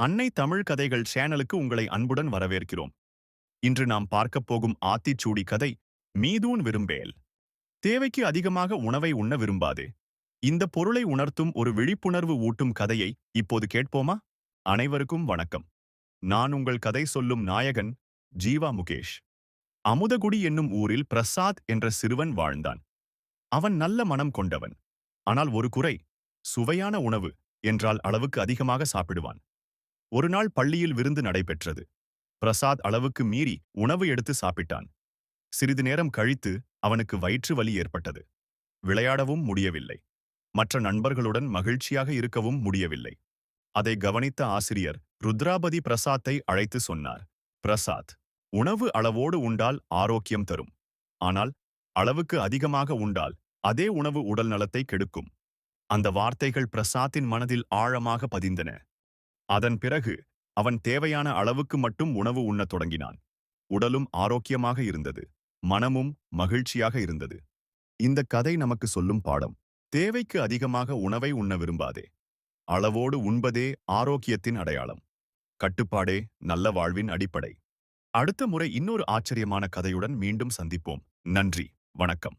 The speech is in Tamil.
அன்னை தமிழ் கதைகள் சேனலுக்கு உங்களை அன்புடன் வரவேற்கிறோம். இன்று நாம் பார்க்கப் போகும் ஆத்திச்சூடி கதை மீதூன் விரும்பேல் தேவைக்கு அதிகமாக உணவை உண்ண விரும்பாதே. இந்த பொருளை உணர்த்தும் ஒரு விழிப்புணர்வு ஊட்டும் கதையை இப்போது கேட்போமா? அனைவருக்கும் வணக்கம். நான் உங்கள் கதை சொல்லும் நாயகன் ஜீவா முகேஷ். அமுதகுடி என்னும் ஊரில் பிரசாத் என்ற சிறுவன் வாழ்ந்தான். அவன் நல்ல மனம் கொண்டவன். ஆனால் ஒரு குறை சுவையான உணவு என்றால் அளவுக்கு அதிகமாக சாப்பிடுவான். ஒருநாள் பள்ளியில் விருந்து நடைபெற்றது. பிரசாத் அளவுக்கு மீறி உணவு எடுத்து சாப்பிட்டான். சிறிது நேரம் கழித்து அவனுக்கு வயிற்று வலி ஏற்பட்டது. விளையாடவும் முடியவில்லை. மற்ற நண்பர்களுடன் மகிழ்ச்சியாக இருக்கவும் முடியவில்லை. அதை கவனித்த ஆசிரியர் ருத்ராபதி பிரசாத்தை அழைத்து சொன்னார் பிரசாத் உணவு அளவோடு உண்டால் ஆரோக்கியம் தரும். ஆனால் அளவுக்கு அதிகமாக உண்டால் அதே உணவு உடல் நலத்தை கெடுக்கும். அந்த வார்த்தைகள் பிரசாத்தின் மனதில் ஆழமாக பதிந்தன. அதன் பிறகு அவன் தேவையான அளவுக்கு மட்டும் உணவு உண்ணத் தொடங்கினான். உடலும் ஆரோக்கியமாக இருந்தது. மனமும் மகிழ்ச்சியாக இருந்தது. இந்த கதை நமக்கு சொல்லும் பாடம் தேவைக்கு அதிகமாக உணவை உண்ண விரும்பாதே. அளவோடு உண்பதே ஆரோக்கியத்தின் அடையாளம். கட்டுப்பாடே நல்ல வாழ்வின் அடிப்படை. அடுத்த முறை இன்னொரு ஆச்சரியமான கதையுடன் மீண்டும் சந்திப்போம். நன்றி. வணக்கம்.